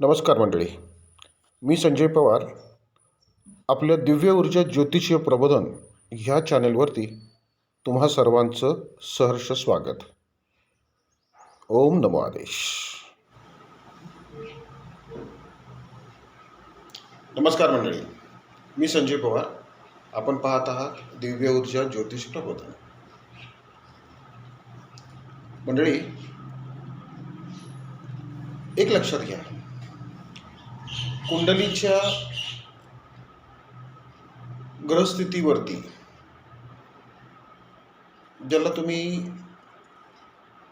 नमस्कार मंडळी. मी संजय पवार. आपल्या दिव्य ऊर्जा ज्योतिषीय प्रबोधन ह्या चॅनेलवरती तुम्हा सर्वांचं सहर्ष स्वागत. ओम नमो आदेश. नमस्कार मंडळी. मी संजय पवार. आपण पाहत आहात दिव्य ऊर्जा ज्योतिष प्रबोधन. मंडळी एक लक्षात घ्या. कुंडलीच्या ग्रहस्थितीवरती ज्याला तुम्ही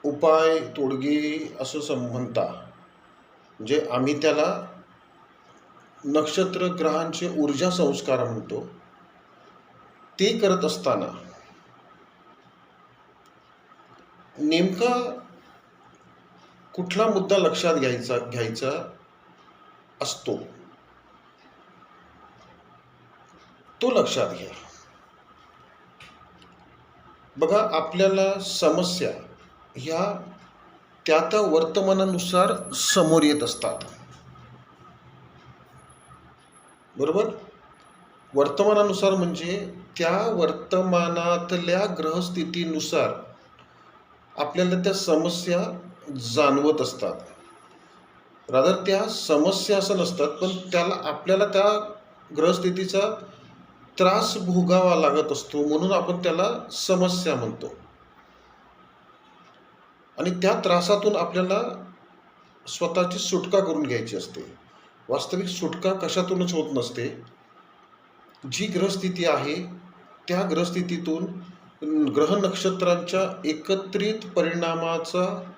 उपाय तोडगे असं सम म्हणता म्हणजे आम्ही त्याला नक्षत्र ग्रहांचे ऊर्जा संस्कार म्हणतो ते करत असताना नेमका कुठला मुद्दा लक्षात घ्यायचा घ्यायचा असतो. तो लक्षात घ्या. बघा आपल्याला समस्या ह्या त्या त्या वर्तमानानुसार समोर येत असतात. बरोबर? वर्तमानानुसार म्हणजे त्या वर्तमानातल्या ग्रहस्थितीनुसार आपल्याला त्या समस्या जाणवत असतात. रादर त्या समस्या असं नसतात पण त्याला आपल्याला त्या ग्रहस्थितीचा त्रास भोगावा लागत असतो म्हणून आपण त्याला समस्या म्हणतो. आणि त्या त्रासातून आपल्याला स्वतःची सुटका करून घ्यायची असते. वास्तविक सुटका कशातूनच होत नसते. जी ग्रहस्थिती आहे त्या ग्रहस्थितीतून ग्रह नक्षत्रांच्या एकत्रित परिणामाचा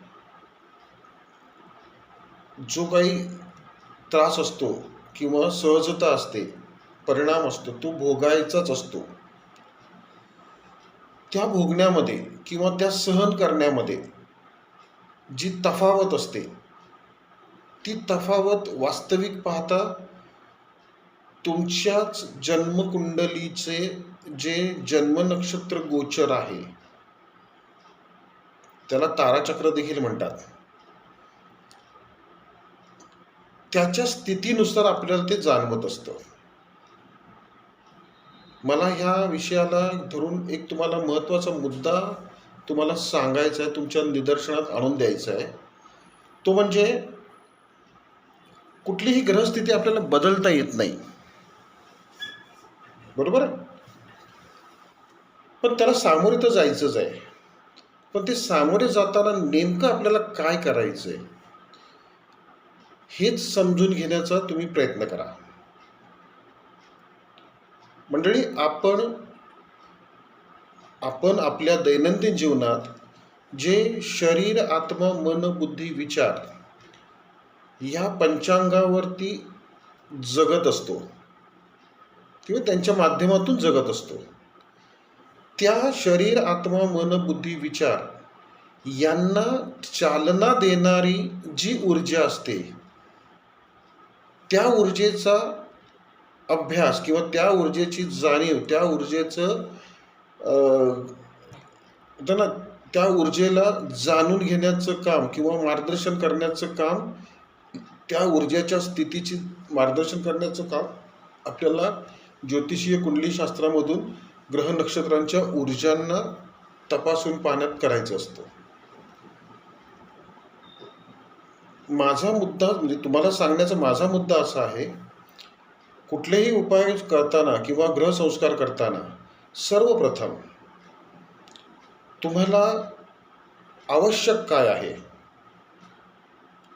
जो काही त्रास असतो किंवा सहजता असते परिणाम असतो तो भोगायचाच असतो. त्या भोगण्यामध्ये किंवा त्या सहन करण्यामध्ये जी तफावत असते ती तफावत वास्तविक पाहता तुमच्याच जन्मकुंडलीचे जे जन्म नक्षत्र गोचर आहे त्याला ताराचक्र देखील म्हणतात. त्याच्या स्थितीनुसार आपल्याला ते जाणवत असतं. मला ह्या विषयाला धरून एक तुम्हाला महत्त्वाचा मुद्दा तुम्हाला सांगायचा आहे तुमच्या निदर्शनात आणून द्यायचा आहे. तो म्हणजे कुठलीही ग्रहस्थिती आपल्याला बदलता येत नाही. बरोबर पण त्याला सामोरे तर जायचंच आहे. पण ते सामोरे जाताना नेमकं आपल्याला काय करायचं आहे हेच समजून घेण्याचा तुम्ही प्रयत्न करा. मंडळी आपण आपण आपल्या दैनंदिन जीवनात जे शरीर आत्मा मन बुद्धी विचार ह्या पंचांगावरती जगत असतो किंवा त्यांच्या माध्यमातून जगत असतो त्या शरीर आत्मा मन बुद्धी विचार यांना चालना देणारी जी ऊर्जा असते त्या ऊर्जेचा अभ्यास किंवा त्या ऊर्जेची जाणीव त्या ऊर्जेचं त्यांना त्या ऊर्जेला जाणून घेण्याचं काम किंवा मार्गदर्शन करण्याचं काम त्या ऊर्जेच्या स्थितीची मार्गदर्शन करण्याचं काम आपल्याला ज्योतिषीय कुंडलीशास्त्रामधून ग्रह नक्षत्रांच्या ऊर्जांना तपासून पाण्यात करायचं असतं. माझा मुद्दा म्हणजे तुम्हाला सांगण्याचा माझा मुद्दा असा आहे कुठलेही उपाय करताना किंवा ग्रहसंस्कार करताना सर्वप्रथम तुम्हाला आवश्यक काय आहे?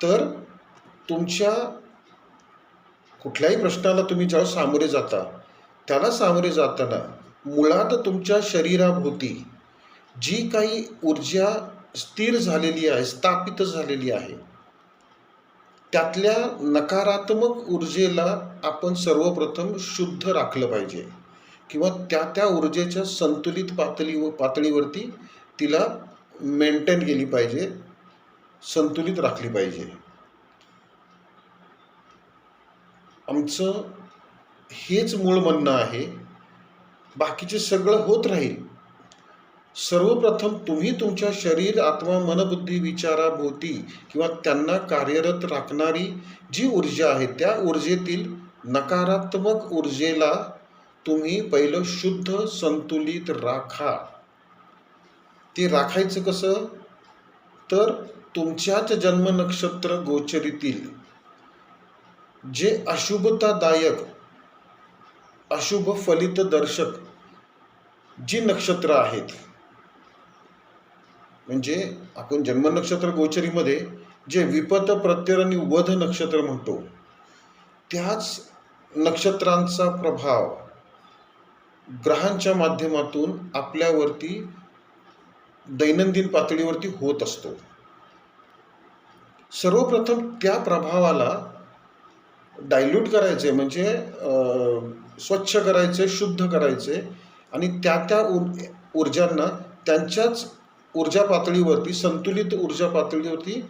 तर तुमच्या कुठल्याही प्रश्नाला तुम्ही जेव्हा सामोरे जाता त्याला सामोरे जाताना मुळात तुमच्या शरीराभोवती जी काही ऊर्जा स्थिर झालेली आहे स्थापित झालेली आहे त्यातल्या नकारात्मक ऊर्जेला आपण सर्वप्रथम शुद्ध राखलं पाहिजे. किंवा त्या त्या ऊर्जेच्या संतुलित पातळी पातळीवरती तिला मेंटेन केली पाहिजे संतुलित राखली पाहिजे. आमचं हेच मूळ म्हणणं आहे बाकीचे सगळं होत राहील. सर्वप्रथम तुम्ही तुमच्या शरीर आत्मा मनबुद्धी विचाराभोवती किंवा त्यांना कार्यरत राखणारी जी ऊर्जा आहे त्या ऊर्जेतील नकारात्मक ऊर्जेला तुम्ही पहिलं शुद्ध संतुलित राखा. ते राखायचं कसं? तर तुमच्याच जन्म नक्षत्र गोचरीतील जे अशुभतादायक अशुभ फलितदर्शक जी नक्षत्र आहेत म्हणजे आपण जन्म नक्षत्र गोचरीमध्ये जे विपत प्रत्यय आणि वध नक्षत्र म्हणतो त्याच नक्षत्रांचा प्रभाव ग्रहांच्या माध्यमातून आपल्यावरती दैनंदिन पातळीवरती होत असतो. सर्वप्रथम त्या प्रभावाला डायल्यूट करायचे म्हणजे स्वच्छ करायचे शुद्ध करायचे आणि त्या त्या ऊर्जांना त्यांच्याच ऊर्जा पातळीवरती संतुलित ऊर्जा पातळीवरती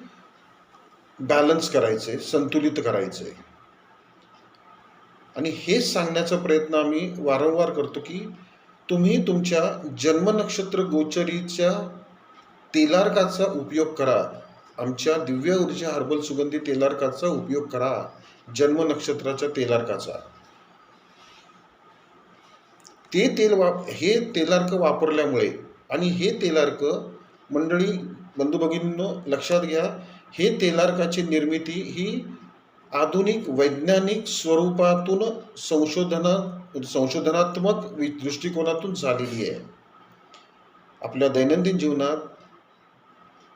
बॅलन्स करायचे संतुलित करायचे आणि हेच सांगण्याचा प्रयत्न आम्ही वारंवार करतो की तुम्ही तुमच्या जन्मनक्षत्र गोचरीच्या तेलारकाचा उपयोग करा. आमच्या दिव्य ऊर्जा हर्बल सुगंधी तेलारकाचा उपयोग करा. जन्म नक्षत्राच्या तेलारकाचा. ते तेल वाप हे तेलार्क वापरल्यामुळे आणि हे तेलार्क मंडळी बंधू भगिनींनो लक्षात घ्या हे तेलार्काची निर्मिती ही आधुनिक वैज्ञानिक स्वरूपातून संशोधना संशोधनात्मक वि- दृष्टिकोनातून झालेली आहे. आपल्या दैनंदिन जीवनात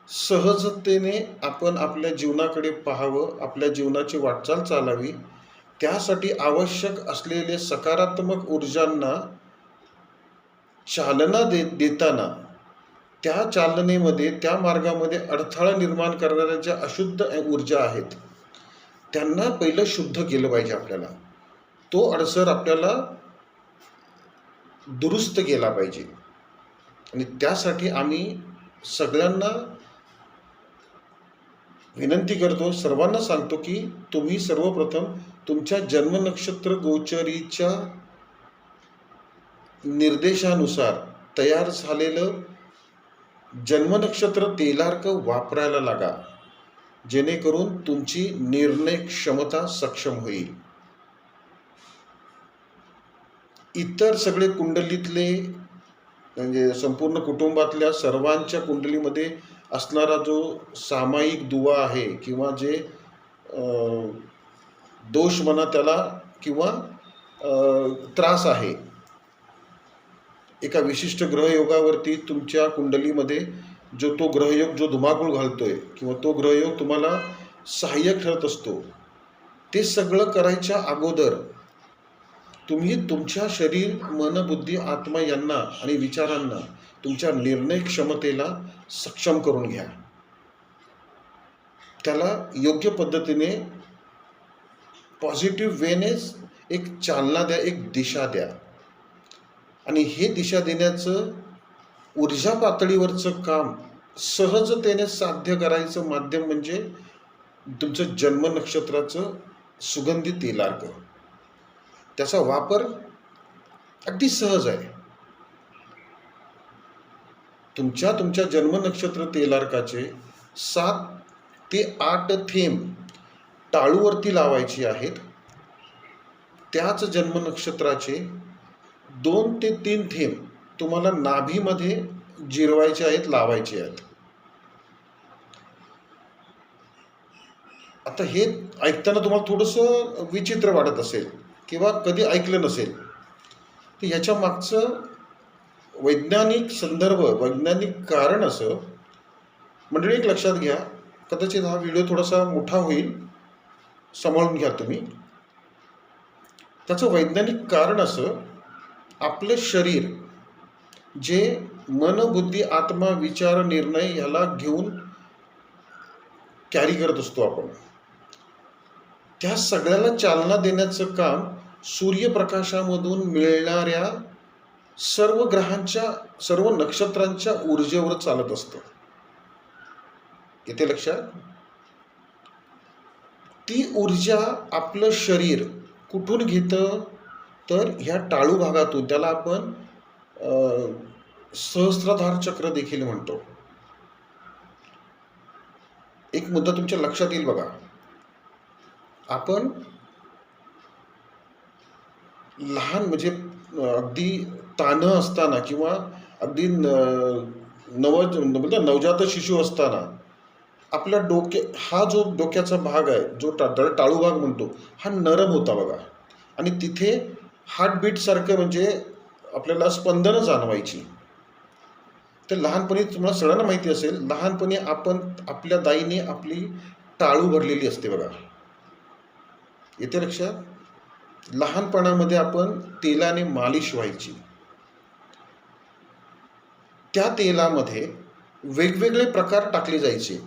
सहजतेने आपण आपल्या जीवनाकडे पाहावं आपल्या जीवनाची वाटचाल चालावी त्यासाठी आवश्यक असलेले सकारात्मक ऊर्जांना चालना दे देताना त्या चालनेमध्ये त्या मार्गामध्ये अडथळा निर्माण करणाऱ्या ज्या अशुद्ध ऊर्जा आहेत. त्यांना पहिलं शुद्ध केलं पाहिजे आपल्याला. तो अडसर आपल्याला दुरुस्त केला पाहिजे. आणि त्यासाठी आम्ही सगळ्यांना विनंती करतो सर्वांना सांगतो की तुम्ही सर्वप्रथम तुमच्या जन्मनक्षत्र गोचरीच्या निर्देशानुसार तयार झालेलं जन्मनक्षत्र तेलार्क वापरायला लागा. जेणेकरून तुमची निर्णय क्षमता सक्षम होईल. इतर सगळे कुंडलीतले म्हणजे संपूर्ण कुटुंबातल्या सर्वांच्या कुंडलीमध्ये असणारा जो सामायिक दुवा आहे किंवा जे दोष म्हणा त्याला किंवा त्रास आहे एका विशिष्ट ग्रहयोगावरती तुमच्या कुंडलीमध्ये जो तो ग्रहयोग जो धुमाकूळ घालतोय किंवा तो ग्रहयोग तुम्हाला सहाय्यक ठरत असतो ते सगळं करायच्या अगोदर तुम्ही तुमच्या शरीर मन बुद्धी आत्मा यांना आणि विचारांना तुमच्या निर्णय क्षमतेला सक्षम करून घ्या. त्याला योग्य पद्धतीने पॉझिटिव्ह वेनेच एक चालना द्या एक दिशा द्या. आणि हे दिशा देण्याचं ऊर्जा पातळीवरचं काम सहजतेने साध्य करायचं माध्यम म्हणजे तुमचं जन्म नक्षत्राचं सुगंधी तेलार्क. त्याचा वापर अगदी सहज आहे. तुमच्या तुमच्या जन्म नक्षत्र तेलार्काचे सात ते आठ थेंब टाळूवरती लावायची आहेत. त्याच जन्म नक्षत्राचे दोन ते तीन थेंब तुम्हाला नाभीमध्ये जिरवायचे आहेत लावायचे आहेत. आता हे ऐकताना तुम्हाला थोडंसं विचित्र वाटत असेल किंवा कधी ऐकलं नसेल तर याच्या मागचं वैज्ञानिक संदर्भ वैज्ञानिक कारण असं मंडळी एक लक्षात घ्या. कदाचित हा व्हिडिओ थोडासा मोठा होईल सांभाळून घ्या तुम्ही. त्याचं वैज्ञानिक कारण असं आपलं शरीर जे मन बुद्धी आत्मा विचार निर्णय याला घेऊन कॅरी करत असतो आपण. त्या सगळ्याला चालना देण्याचं काम सूर्यप्रकाशामधून मिळणाऱ्या सर्व ग्रहांच्या सर्व नक्षत्रांच्या ऊर्जेवर चालत असतं. येते लक्षात? ती ऊर्जा आपलं शरीर कुठून घेतं? तर ह्या टाळू भागातून त्याला आपण सहस्त्रधार चक्र देखील म्हणतो. एक मुद्दा तुमच्या लक्षात येईल बघा. आपण लहान म्हणजे अगदी तान असताना किंवा अगदी न- नव म्हणजे नवजात शिशु असताना आपल्या डोके हा जो डोक्याचा भाग आहे जो टा टाळू भाग म्हणतो हा नरम होता बघा. आणि तिथे हार्टबीटसारखं म्हणजे आपल्याला स्पंदनं जाणवायची. तर लहानपणी तुम्हाला सगळ्यांना माहिती असेल लहानपणी आपण आपल्या दाईने आपली टाळू भरलेली असते बघा. येते लक्षात? लहानपणामध्ये आपण तेलाने मालिश व्हायची. त्या तेलामध्ये वेगवेगळे प्रकार टाकले जायचे.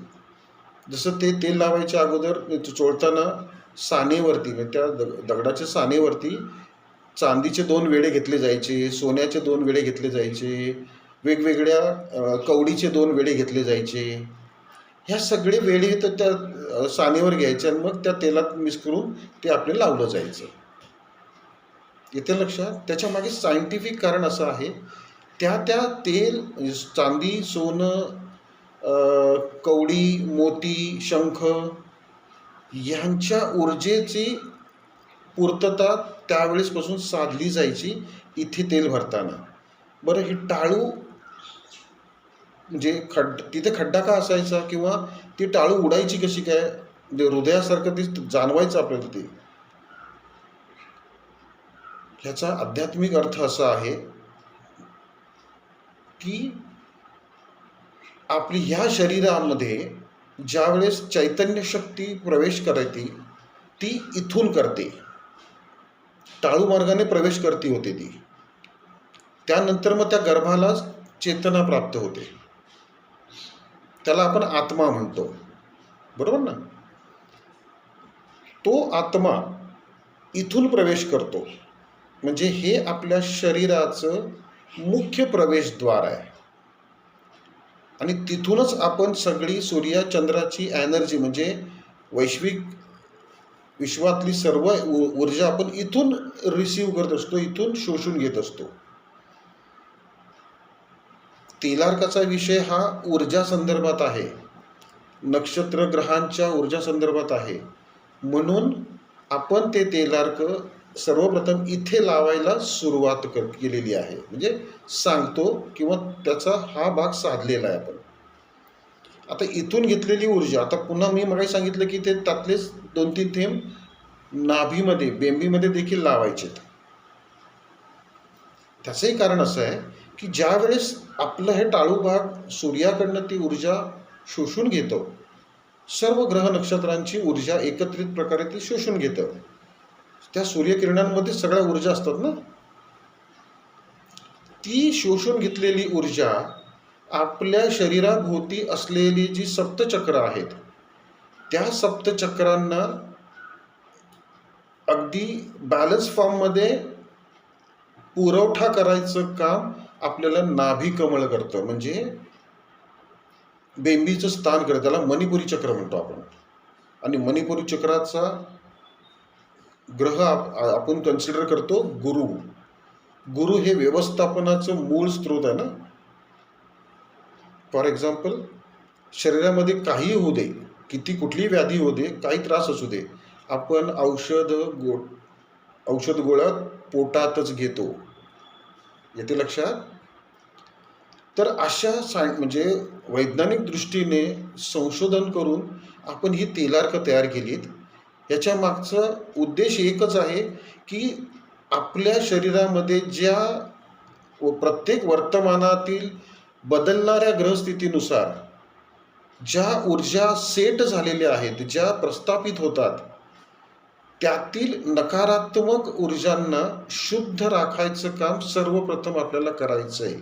जसं ते तेल लावायच्या अगोदर चोळताना सानेवरती म्हणजे त्या दग दगडाच्या सानेवरती चांदीचे दोन वेळे घेतले जायचे सोन्याचे दोन वेळे घेतले जायचे वेगवेगळ्या कवडीचे दोन वेळे घेतले जायचे. ह्या सगळे वेळे तर त्या सानेवर घ्यायचे आणि मग त्या तेलात मिक्स करून ते आपले लावलं जायचं. येते लक्षात? त्याच्यामागे सायंटिफिक कारण असं आहे त्या त्या तेल चांदी सोनं कवडी मोती शंख यांच्या ऊर्जेची पूर्तता त्यावेळेसपासून साधली जायची इथे तेल भरताना. बरं ही टाळू म्हणजे खड्ड तिथे खड्डा का असायचा किंवा ती टाळू उडायची कशी काय? म्हणजे हृदयासारखं ती जाणवायचं आपल्याला ते. ह्याचा आध्यात्मिक अर्थ असा आहे की आपली ह्या शरीरामध्ये ज्यावेळेस चैतन्य शक्ती प्रवेश करायची ती इथून करते. टाळू मार्गाने प्रवेश करती होते ती. त्यानंतर मग त्या गर्भाला चेतना प्राप्त होते. त्याला आपण आत्मा म्हणतो. बरोबर ना? तो आत्मा इथून प्रवेश करतो. म्हणजे हे आपल्या शरीराचं मुख्य प्रवेशद्वार आहे. आणि तिथूनच आपण सगळी सूर्या चंद्राची एनर्जी म्हणजे वैश्विक विश्वातली सर्व ऊ- ऊर्जा आपण इथून रिसीव करत असतो इथून शोषून घेत असतो. तेलार्काचा विषय हा ऊर्जा संदर्भात आहे. नक्षत्र ग्रहांच्या ऊर्जा संदर्भात आहे. म्हणून आपण ते तेलार्क सर्वप्रथम इथे लावायला सुरुवात कर केलेली आहे. म्हणजे सांगतो किंवा त्याचा हा भाग साधलेला आहे आपण. आता इथून घेतलेली ऊर्जा आता पुन्हा मी मगाशी सांगितलं की ते त्यातलेच दोन तीन थेंब नाभीमध्ये बेंबीमध्ये देखील लावायचेत त्याचंही कारण असं आहे की ज्या वेळेस आपलं हे टाळू भाग सूर्याकडनं ती ऊर्जा शोषून घेतो सर्व ग्रह नक्षत्रांची ऊर्जा एकत्रित प्रकारे ती शोषून घेतं. त्या सूर्यकिरणांमध्ये सगळ्या ऊर्जा असतात ना? ती शोषून घेतलेली ऊर्जा आपल्या शरीराभोवती असलेली जी सप्तचक्र आहेत त्या सप्तचक्रांना अगदी बॅलन्स फॉर्ममध्ये पुरवठा करायचं काम आपल्याला नाभी कमळ करतं. म्हणजे बेंबीचं स्थान करतं. त्याला मणिपुरी चक्र म्हणतो आपण. आणि मणिपुरी चक्राचा ग्रह आप- आपण कन्सिडर करतो गुरु. गुरु हे व्यवस्थापनाचं मूळ स्रोत आहे ना? फॉर एक्झाम्पल शरीरामध्ये काही होऊ दे किती कुठलीही व्याधी होऊ दे काही त्रास असू दे. आपण औषध गो औषध गोळ्या पोटातच घेतो. येते लक्षात? तर अशा साय म्हणजे वैज्ञानिक दृष्टीने संशोधन करून आपण ही तेलार्क तयार केलीत. याच्या मागचा उद्देश एकच आहे की आपल्या शरीरामध्ये ज्या प्रत्येक वर्तमानातील बदलणाऱ्या ग्रहस्थितीनुसार ज्या ऊर्जा सेट झालेल्या आहेत ज्या प्रस्थापित होतात त्यातील नकारात्मक ऊर्जांना शुद्ध राखायचं काम सर्वप्रथम आपल्याला करायचं आहे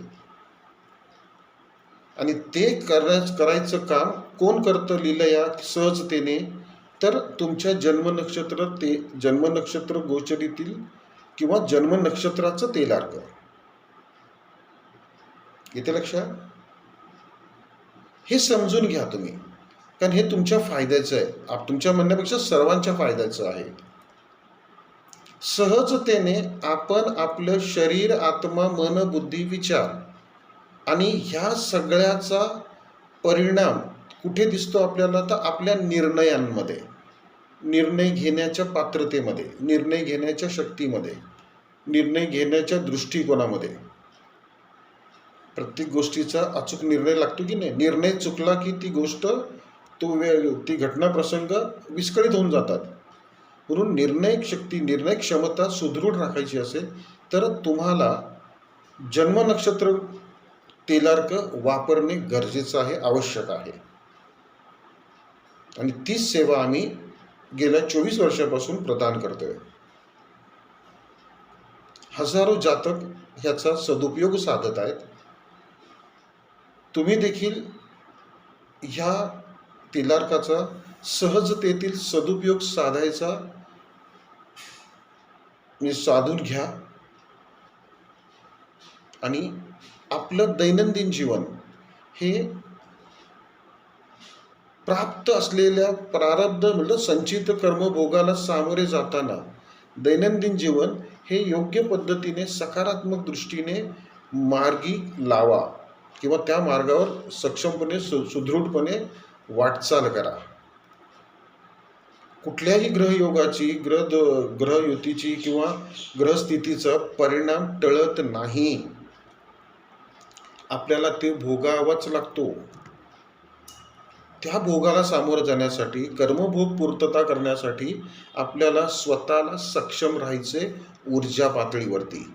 आणि ते करण्याच करायचं काम कोण करतं लिहिलं या सहजतेने? तर तुमच्या जन्मनक्षत्र ते जन्मनक्षत्र गोचरीतील किंवा जन्मनक्षत्राचं तेलार्क. येते लक्षात? हे समजून घ्या तुम्ही. कारण हे तुमच्या फायद्याचं आहे. आप तुमच्या म्हणण्यापेक्षा सर्वांच्या फायद्याचं आहे. सहजतेने आपण आपलं शरीर आत्मा मन बुद्धी विचार आणि ह्या सगळ्याचा परिणाम कुठे दिसतो आपल्याला? तर आपल्या निर्णयांमध्ये. निर्णय घेण्याच्या पात्रतेमध्ये. निर्णय घेण्याच्या शक्तीमध्ये. निर्णय घेण्याच्या दृष्टिकोनामध्ये. प्रत्येक गोष्टीचा अचूक निर्णय लागतो की नाही? निर्णय चुकला की ती गोष्ट तो वेळ ती घटना प्रसंग विस्कळीत होऊन जातात. म्हणून निर्णय शक्ती निर्णय क्षमता सुदृढ राखायची असेल तर तुम्हाला जन्म नक्षत्र तेलार्क वापरणे गरजेचं आहे आवश्यक आहे. आणि तीच सेवा आम्ही गेल्या चोवीस वर्षापासून प्रदान करतोय. हजारो जातक ह्याचा सदुपयोग साधत आहेत. तुम्ही देखील ह्या तिलार्काचा सहजतेतील सदुपयोग साधायचा मी साधून घ्या. आणि आपलं दैनंदिन जीवन हे प्राप्त असलेल्या प्रारब्ध म्हणजे संचित कर्मभोगाला सामोरे जाताना दैनंदिन जीवन हे योग्य पद्धतीने सकारात्मक दृष्टीने मार्गी लावा. किंवा त्या मार्गावर सक्षमपणे सु सुदृढपणे वाटचाल करा. कुठल्याही ग्रहयोगाची ग्रह ग्रहयुतीची किंवा ग्रहस्थितीचा परिणाम टळत नाही. आपल्याला ते भोगावाच लागतो. त्या भोगाला सामोरं जाण्यासाठी कर्मभोग पूर्तता करण्यासाठी आपल्याला स्वतःला सक्षम राहायचे ऊर्जा पातळीवरती.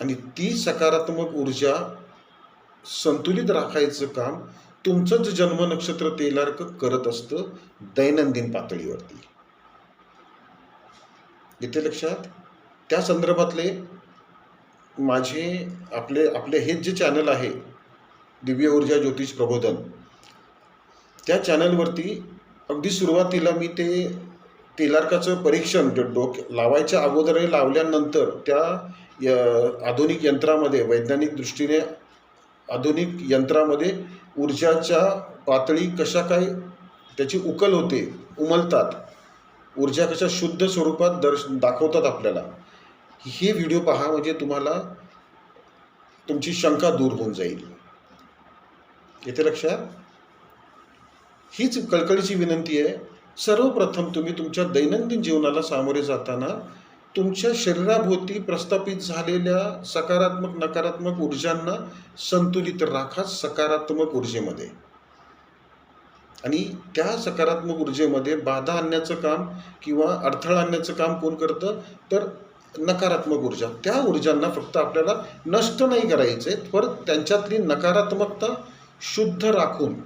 आणि ती सकारात्मक ऊर्जा संतुलित राखायचं काम तुमचंच जन्म नक्षत्र तेलार्क करत असतं दैनंदिन पातळीवरती. येते लक्षात त्या संदर्भातले माझे आपले आपले हेच जे चॅनल आहे दिव्य ऊर्जा ज्योतिष प्रबोधन त्या चॅनलवरती अगदी सुरुवातीला मी ते तेलार्काचं परीक्षण डोक लावायच्या अगोदर लावल्यानंतर त्या य- आधुनिक यंत्रामध्ये वैज्ञानिक दृष्टीने आधुनिक यंत्रामध्ये ऊर्जाच्या पातळी कशा काय त्याची उकल होते उमलतात ऊर्जा कशा शुद्ध स्वरूपात दर्श दाखवतात आपल्याला हे व्हिडिओ पहा म्हणजे तुम्हाला तुमची शंका दूर होऊन जाईल. येते लक्षात? हीच कळकळीची विनंती आहे. सर्वप्रथम तुम्ही तुमच्या दैनंदिन जीवनाला सामोरे जाताना तुमच्या शरीराभोवती प्रस्थापित झालेल्या सकारात्मक नकारात्मक ऊर्जांना संतुलित राखा सकारात्मक ऊर्जेमध्ये. आणि त्या सकारात्मक ऊर्जेमध्ये बाधा आणण्याचं काम किंवा अडथळा आणण्याचं काम कोण करतं? तर नकारात्मक ऊर्जा. त्या ऊर्जांना फक्त आपल्याला नष्ट नाही करायचे परत त्यांच्यातली नकारात्मकता शुद्ध राखून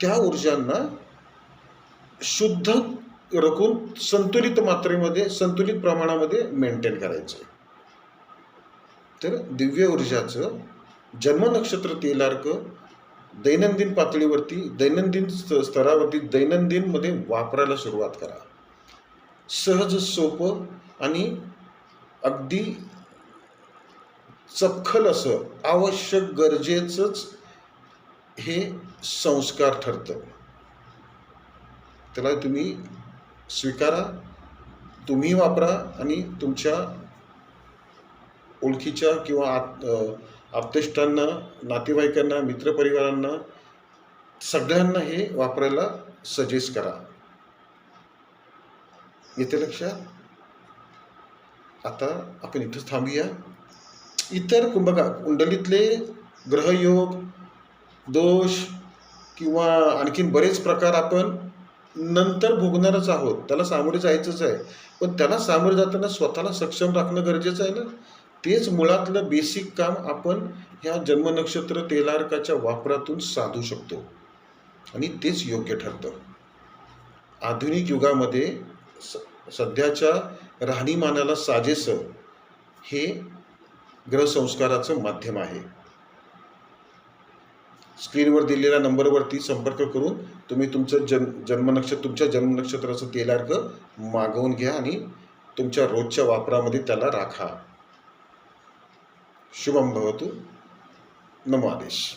त्या ऊर्जांना शुद्ध रकून संतुलित मात्रेमध्ये संतुलित प्रमाणामध्ये मेंटेन करायचं तर दिव्य ऊर्जाचं जन्म नक्षत्र तेलार्क दैनंदिन पातळीवरती दैनंदिन स्त- स्तरावरती दैनंदिनमध्ये वापरायला सुरुवात करा. सहज सोपं आणि अगदी चपखल असं आवश्यक गरजेचंच हे संस्कार ठरतं. त्याला तुम्ही स्वीकारा तुम्ही वापरा आणि तुमच्या ओळखीच्या किंवा आत आप्तेष्टांना नातेवाईकांना मित्रपरिवारांना सगळ्यांना हे वापरायला सजेस्ट करा. येते लक्षात? आता आपण इथंच थांबूया. इतर कुंभका कुंडलीतले ग्रहयोग दोष किंवा आणखीन बरेच प्रकार आपण नंतर भोगणारच आहोत. त्याला सामोरे जायचंच आहे. पण त्याला सामोरे जाताना स्वतःला सक्षम राखणं गरजेचं आहे ना? तेच मुळातलं बेसिक काम आपण ह्या जन्मनक्षत्र तेलारकाच्या वापरातून साधू शकतो. आणि तेच योग्य ठरतं. आधुनिक युगामध्ये स सध्याच्या राहणीमानाला साजेसं हे ग्रहसंस्काराचं माध्यम आहे. स्क्रीनवर दिलेल्या नंबरवरती संपर्क करून तुम्ही तुमचं जन जन्मनक्षत्र तुमच्या जन्मनक्षत्राचं तेलार्क मागवून घ्या आणि तुमच्या रोजच्या वापरामध्ये त्याला राखा. शुभम भवतु. नमो आदेश.